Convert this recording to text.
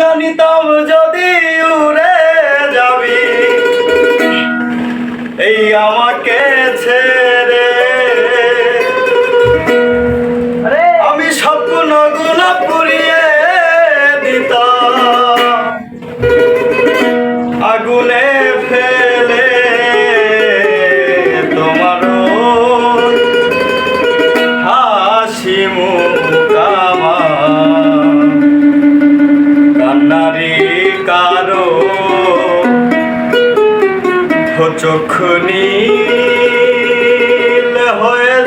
জানিতাম যদি উড়ে যাবি এই আমাকে ছেড়ে। আমি স্বপ্নগুলো পুড়িয়ে দিতাম আগুনে ফেলে তোমারও হাসি মুকামা চক্ষু নীল হয়ে